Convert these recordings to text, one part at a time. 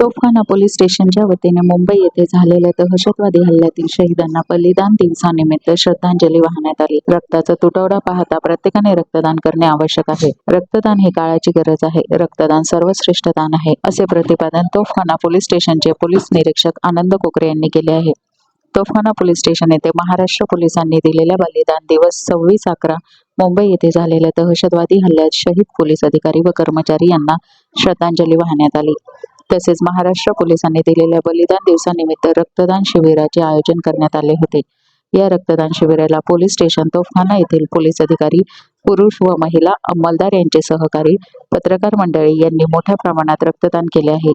तोफखाना police स्टेशनच्या वतीने मुंबई येथे झालेल्या दहशतवादी हल्ल्यातील शहीदांना बलिदान दिवसानिमित्त श्रद्धांजली वाहण्यात आली. रक्ताचा तुटवडा पाहता प्रत्येकाने रक्तदान करणे आवश्यक आहे. रक्तदान ही काळाची गरज आहे. रक्तदान सर्वश्रेष्ठ दान आहे असे प्रतिपादन तोफखाना पोलीस स्टेशनचे पोलीस निरीक्षक आनंद कोकरे यांनी केले आहे. तोफखाना पोलीस स्टेशन येथे महाराष्ट्र पोलिसांनी दिलेल्या बलिदान दिवस सव्वीस अकरा मुंबई येथे झालेल्या दहशतवादी हल्ल्यात शहीद पोलीस अधिकारी व कर्मचारी यांना श्रद्धांजली वाहण्यात आली. तसेच महाराष्ट्र पोलिसांनी दिलेल्या बलिदान दिवसानिमित्त रक्तदान शिबिराचे आयोजन करण्यात आले होते. या रक्तदान शिबिराला पोलीस स्टेशन तोफखाना येथील पोलीस अधिकारी पुरुष व महिला अंमलदार यांचे सहकारी पत्रकार मंडळी यांनी मोठ्या प्रमाणात रक्तदान केले आहे.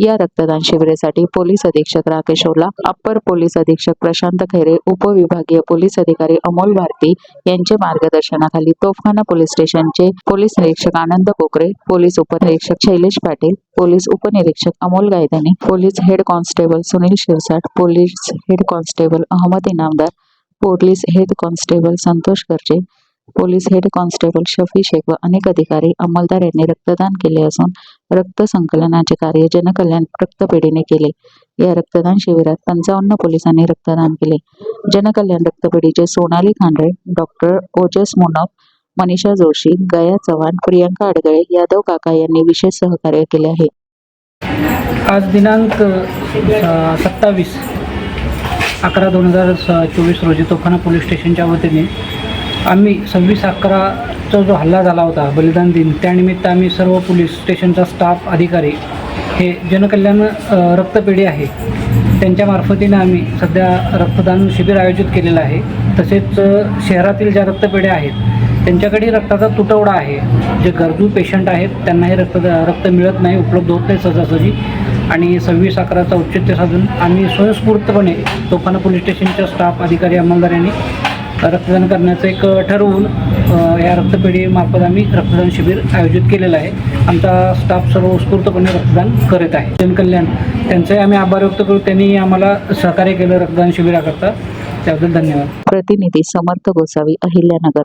या रक्तदान शिबिरासाठी पोलीस अधीक्षक राकेश ओला अप्पर पोलीस अधीक्षक प्रशांत खैरे उपविभागीय पोलीस अधिकारी अमोल भारती यांचे मार्गदर्शनाखाली तोफखाना पोलीस स्टेशनचे पोलीस निरीक्षक आनंद कोकरे पोलीस उपनिरीक्षक शैलेश पाटील पोलीस उपनिरीक्षक Amol Gaydane police head constable Sunil Shirsat police head constable Ahmad Inamdar police head constable Santosh Garje police head constable Shafi Shaikh व अनेक अधिकारी अंमलदार यांनी रक्तदान केले असून रक्त संकलनाचे कार्य जनकल्याण रक्तपेढीने केले. या रक्तदान शिबिरात पंचावन्न पोलिसांनी रक्तदान केले. जनकल्याण रक्तपेढीचे सोनाली खांडळे डॉक्टर ओजस मुनप मनीषा जोशी गया चव्हाण प्रियंका अडगळे यादव काका यांनी विशेष सहकार्य केले आहे. आज दिनांक सत्तावीस अकरा दोन हजार चोवीस रोजी तोफाना पोलीस स्टेशनच्या वतीने आम्ही सव्वीस अकराचा जो हल्ला झाला होता बलिदान दिन त्यानिमित्त आम्ही सर्व पोलीस स्टेशनचा स्टाफ अधिकारी हे जनकल्याण रक्तपेढी आहे. त्यांच्या मार्फतीनं आम्ही सध्या रक्तदान शिबिर आयोजित केलेलं आहे. तसेच शहरातील ज्या रक्तपेढ्या आहेत त्यांच्याकडे रक्ताचा तुटवडा आहे. जे गरजू पेशंट आहेत त्यांनाही रक्त रक्त मिळत नाही उपलब्ध होत नाही सहजासहजी. आणि सव्वीस अकराचा औचित्य साधून आम्ही स्वयंस्फूर्तपणे तोफाना पोलीस स्टेशनच्या स्टाफ अधिकारी अंमलदार यांनी रक्तदान करण्याचं एक ठरवून या रक्तपेढीमार्फत आम्ही रक्तदान शिबिर आयोजित केलेलं आहे. आमचा स्टाफ सर्व उत्स्फूर्तपणे रक्तदान करत आहे. जनकल्याण त्यांचंही आम्ही आभार व्यक्त करू. त्यांनी आम्हाला सहकार्य केलं रक्तदान शिबिराकरता. त्याबद्दल धन्यवाद. प्रतिनिधी समर्थ गोसावी अहिल्यानगर.